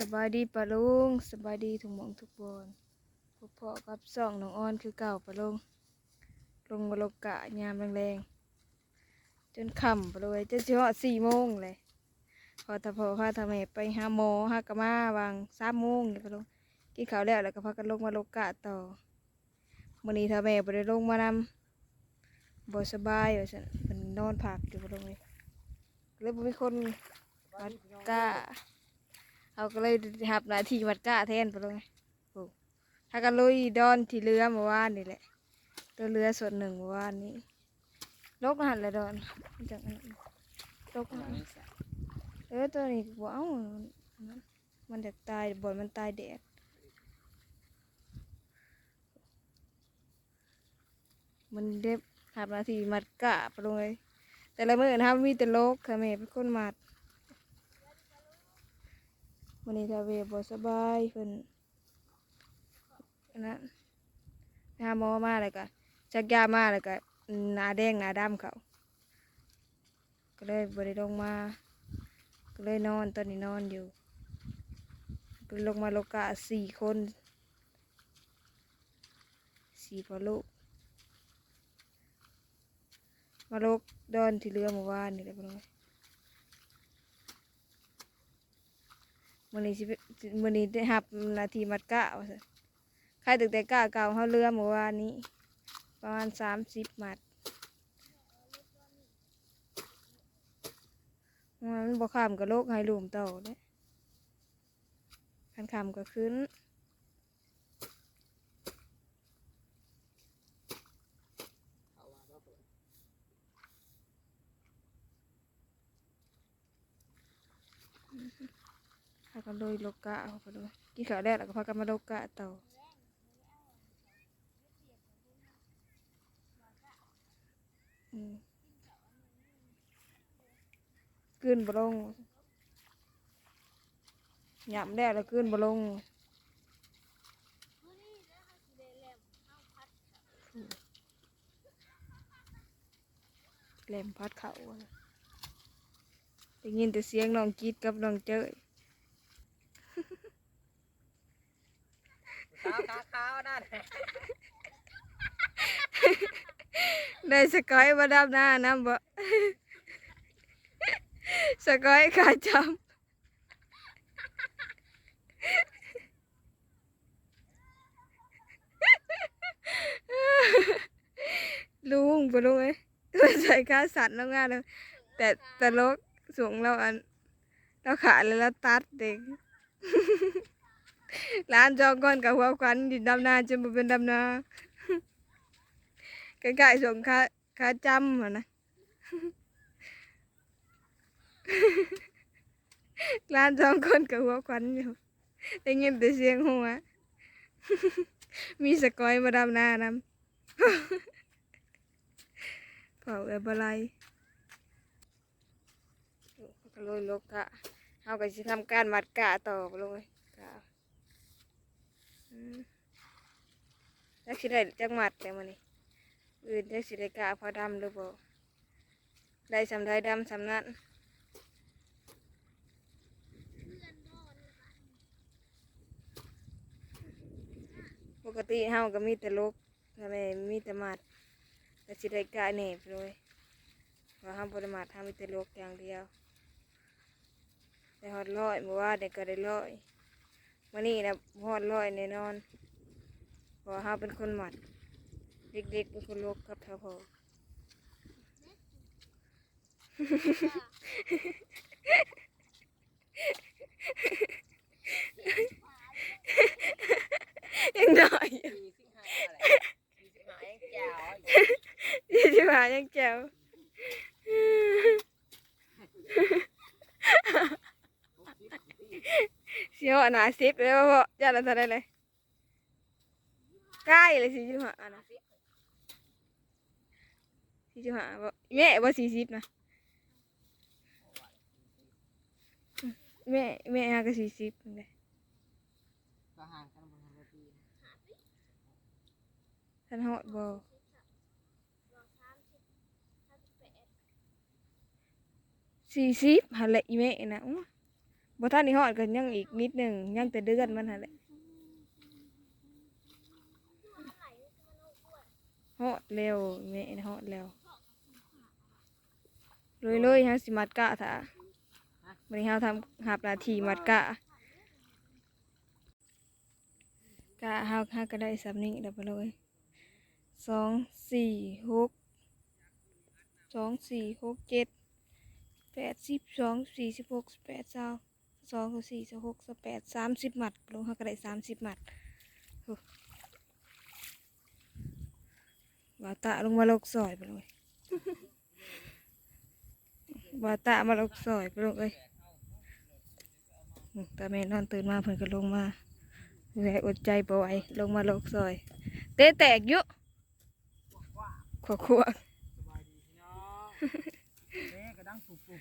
สบายดีปะลุงสบายดีทุกหมองทุกบอนพบพ่อกับซ่องน้องอ้อนคือเก่าปะลุงลงมาลกกะยามแรงๆจนค่ำปะเลยจนสิฮอดสี่โมงเลยพอตาพอพาทำให้ไปหาหมอหากะมาวางสามโมงนี่ปะลุงกินข้าวแล้วแล้วก็พากันลงมาลกกะต่อมื้อนี้ถ้าแม่บ่ได้ลงมานำบ่สบายว่าซั่นเพิ่นนอนพักอยู่ปะลุงเลยเลยบ่มีคนวัดกะ เขาก็เลยหับหน้าที่วัดก้าแทนไปเลยโอ้ถ้ากันลุยดอนที่เรือเมื่อวานนี่แหละ ตัวเรือส่วนหนึ่งเมื่อวานนี้ลกหันเลยดอนจังนั้นลกหันเออตัวนี้ว้าวมันมันจะตายบ่อยมันตายแดดมันเด็บหับหน้าที่มัดกะไปเลยแต่ละมื้อนะครับมีแต่ลกค่ะแม่เป็นคนมัด วันนี้ทาเวบสบายเพิ่นอันนั้นไปหาหมอมาเลยก็ชักยามาเลยก็หน้าแดงหน้าดำเขาก็เลยบริลงมา ก็เลยนอนตอนนี้นอนอยู่ก็ลงมาโลกะสี่คนสี่พอลูกมาโลกดอนที่เรือเมื่อวานนี่แหละพี่น้อง มันนี้สิมื่อนี้ได้หับนาทีมัดกะใครตึกแต่กะเก่าเขาเรือเมื่อวานนี้ ประมาณสามสิบมัดมันบ่ข้ามกับโลกไฮลุมเต่าเด้คันขามก็ขึ้น พากันโดยโลกะเอาไปเลยกินข้าวแล้วแล้วก็พากันมาโลกะเต่าอืมกลืนบลงหยำแล้วแล้วกืนบลงแหลมพัดเขาได้ยินแต่เสียงน้องกีดกับน้องเจ้ย ขาวขาวขาวนั่นได้สกอยมาดำหน้าน้ำบ่สกอยขาจำลุงปลุงเอ้ยใส่ขาสัตว์แล้วงานเลยแต่ตลกสูงเราอันเราขาแล้วเราตัดเด็ก ร้านจองก้อนกับหัวควันดินดำนาจนบ่เป็นดำนาใกล้ๆส่งค่าค่าจำอะนะร้านจองก้อนกับหัวควันอยู่ได้ยินแต่เสียงหัวมีสกอยมาดำนานำเผาเอบอะไรก็เลยลกกะเอาก็สิทำการมัดกะต่อไปเลย กะอืมแล้วสิได้จักมัดแต่มันนี่อื่นจักสิได้กะพอดำหรือเปล่าได้สำได้ดำสำนั้นปกติเฮาก็มีแต่ลกทำไมมีแต่มัดแต่สิได้กะเนบเลยว่าห้ามบริมาทห้ามมีแต่ลกอย่างเดียวได้ฮอดร้อยเมื่อวาเด็กก็ได้ร้อย มื่อนี้นะฮอดร้อยแน่นอนเพราะว่าห้าเป็นคนหมัด เด็กๆเป็นคนลกกับเท่าพอยังน้อยอยู่สี่สิบห้าอะไรสี่สิบห้ายังแจ๋วอยู่ ยี่สิบห้ายังแจ๋วเสียวอันหนาสิบเลยว่าพ่อย่าละเท่าไรเลยใกล้เลยสี่สิบห้าอันนะสี่สิบห้าบ่แม่บ่สี่สิบนะแม่แม่ห้าก็สี่สิบเลยก็ห่างกันบนรถดีท่านฮอดบ่สี่สิบหันละอีแม่นะอู้ บ่ท่านนี่ฮอดก็ยังอีกนิดหนึ่งยังแต่เดือนมันหั่นแหละฮอดเร็วแม่ฮอดแล้วเลยเลยๆฮาสิมัดกะถ้าวันนี้เฮาทำหับหนาทีมัดกะกะเฮาเฮาก็ได้สำนี้เดี๋ยวไปเลยสองสี่หกสองสี่หกเจ็ดแปดสิบสองสี่สิบหกแปดเศร้า สองสี่สิบหกสิบแปดสามสิบหมัดลงเฮาก็ได้สามสิบหมัดโอ้วาตะลงมาลกซอยไปเลยวาตะมาลกซอยไปเลยอืมตาแม่นอนตื่นมาเพิ่นก็ลงมาแหวอดใจบ่ไหวลงมาลกซอย เตะแตกอยุขวขวสบายดีพี่น้องเป๊ะกระดังปุบปุบ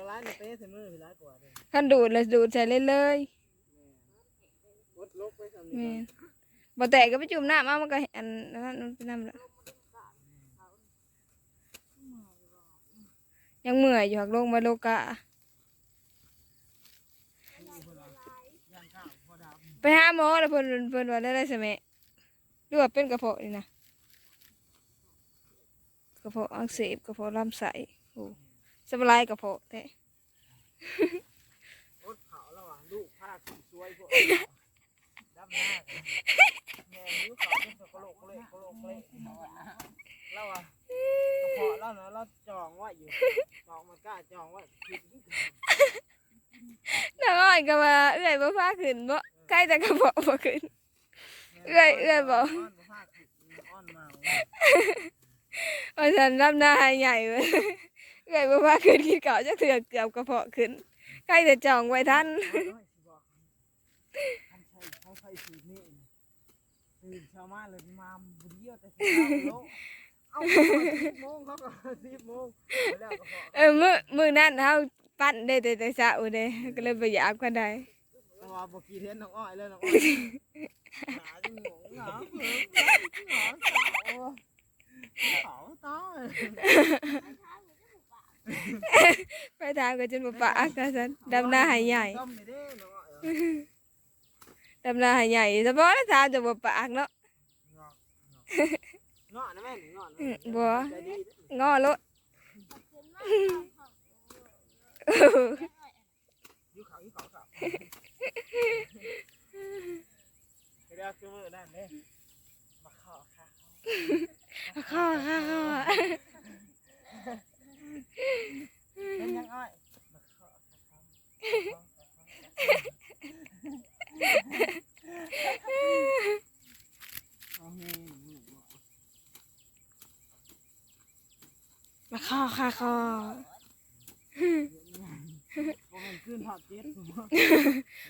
ตัวร้ายเนี่ยเป๊ะใส่มือพี่ร้ากว่าเลยขันดูดเลยดูดใส่เลยเลยวดลบไปสำแม่นี้นบ่แตกก็ไปจุ่มน้ำเอามันก็อันนั้นมันเป็นน้ำละยังเมื่อยอยู่หักลงมาโลกะ ไปหาหมอแล้วเพิ่นเพิ่นว่าได้ได้ใช่ไหมหรือว่าเป็นกระเพาะนี่นะกระเพาะอักเสบกระเพาะลำไส้โอ้ สบายกระเพาะแท้รถเผาแล้วอะลูกพาสีสวยพวกดำหน้าแม่นิ้วเขาเป็นกระโหลกเละกระโหลกเละแล้วอะกระเพาะแล้วเนาะเราจองไว้อยู่จองมันกล้าจองไว้คิดน้าอ้อยก็ว่าเอื้อยบ่พาขึ้นบ่ใกล้แต่กระเพาะบ่ขึ้นเอื้อยเอื้อยบอกอ้อนบ่พาขึ้นอ้อนเมาว่าฉันรับหน้าให้ใหญ่เว้ย เอื้อยบ่พาขึ้นกินข้าวจักเทื่อเกือบกระเพาะขึ้นใกล้แต่จองไว้ทันน้อยสิบอกท่านใช้เขาใช้สูตรนี้นะตื่นเช้ามาเลยมาบุญเยี่ยวแต่เช้าโลกเอาสิบโมงเขาก็สิบโมงเออมือมือนั้นเฮาปั้นได้แต่แต่เช้าเด้ก็เลยบ่อยากกันได้ว่าบ่กี่เทนน้องอ้อยเลยน้องอ้อยหาจงหงหาเพิ่มหาสาวเขาตา ไปทางก็จนบ่ปากก็ซั่นดำหน้าให้ใหญ่ต้มนี่เด้น้องอ้อยดำหน้าให้ใหญ่เฉพาะทางจะบ่ปากเนาะเงาะนะแม่เงาะอืมบ่ใจดีงอรถอยู่เขาอยู่เขาเขาเดี๋ยวคือมือนั่นเด้มาขอค่ะข้อข้อข้อ เป็นยังอ้อยมาขอโอเคมาข้อข้อข้อบ่แม่นขึ้นฮอดเจ็ด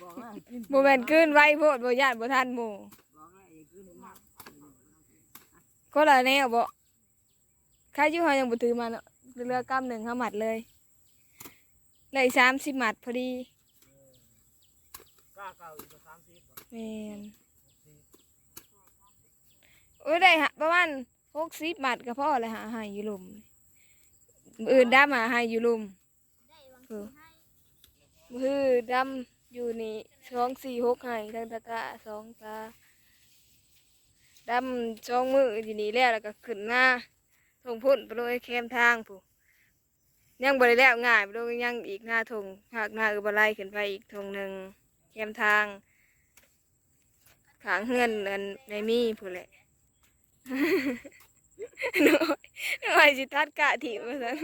บอกแล้วให้กินบ่แม่นขึ้นไว้โพดบ่ย่านบ่ทันหมู่บอกแล้วอย่าขึ้นมากก็ละแนวบ่ใครอยู่เฮายังบ่ถือมาเนาะ เรือกำหนึ่งเฮาหมัดเลยเลย30หมัดพอดีกล้าเก่าอีกสามสิบแม่นโอ้ยได้ฮะประมาณ60หมัดก็พอแล้วหาให้อยู่ลุมมื้ออื่นดำหาให้อยู่ลุมเออมื้อดำอยู่นี่2 4 6ให้ทั้งตะกะสองตาดำสองมืออยู่นี่แล้วแล้วก็ขึ้นมาทงพุ่นไปเลยแคมทางผู้ ยังบ่ได้แล้วง่ายไปเลยยังอีกหน้าทงภาคหน้าอือบไลขึ้นไปอีกทงหนึ่งแคมทางขางเฮือนอันในมีผู้แหละน้อยน้อยสิทัดกะถิ่มาซั่น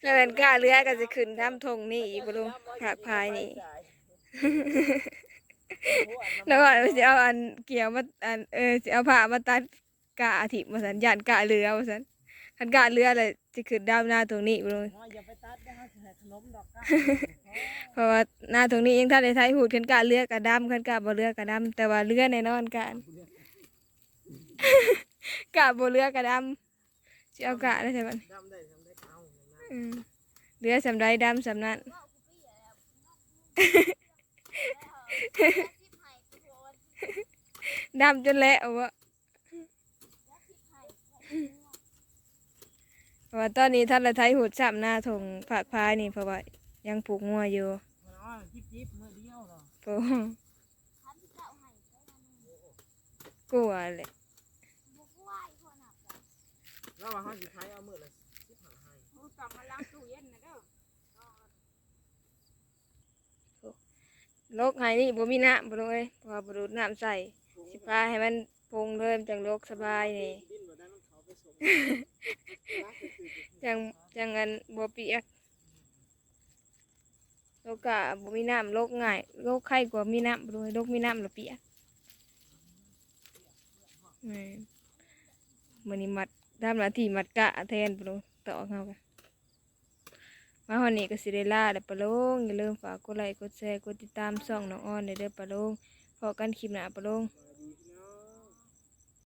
แล้วเป็นกะเรือก็สิขึ้นทำทงนี่อีกบ่ลงภาคพายนี่แล้วก็สิเอาอันเกี่ยวมาอันเออสิเอาผ้ามาตัดกะถิ่มาซั่นย่านกะเรือว่าซั่น คันกะเรือเลยสิขึ้นดาวหน้าตรงนี้บ่ลงอย่าไปตัดนะฮะจะให้ขนมดอกก้าเพราะว่าหน้าตรงนี้ยังท่านได้ไทยหูดคันกะเรือกะดำคันกะบ่เรือกะดำแต่ว่าเรือแน่นอนกันกะบ่เรือกะดำสิเอากะได้ใช่บัดดำได้ทำได้เอาอืมเรือสำใดดำสำนั้นดำจนแล้ววะเพราะ ว่าตอนนี้ท่านละไทยหูดซ้ำหน้าทงภาคพายนี่เพราะว่ายังผูกงัวอยู่มันอ้อยจิบจิบมือเดียวเนาะโปกลัวเลยแล้วว่าเขาสิขายเอามือละสิบห้าให้ต้องมาล้างตู้เย็นนะเด้อโลกไห้นี่บ่มีน้ำบ่เลยเพราะว่าบ่ดูดน้ำใส่สิพาให้มันพงเลยมันจังโลกสบายนี่ จังจังอันบ่เปียกโลกกะบ่มีน้ำโลกง่ายโลกไข้กว่ามีน้ำบ่เลยโลกมีน้ำล้วเปียกแม่นมื้อนี้มัดทำหน้าที่มัดกะแทนบ่ลงต่อเฮากันมาฮอดนี้ก็สิได้ลาแล้วปลงอย่าลืมฝากกดไลค์กดแชร์กดติดตามช่องน้องอ้อนเด้อเด้อปลงพอกันคลิปหน้าปลง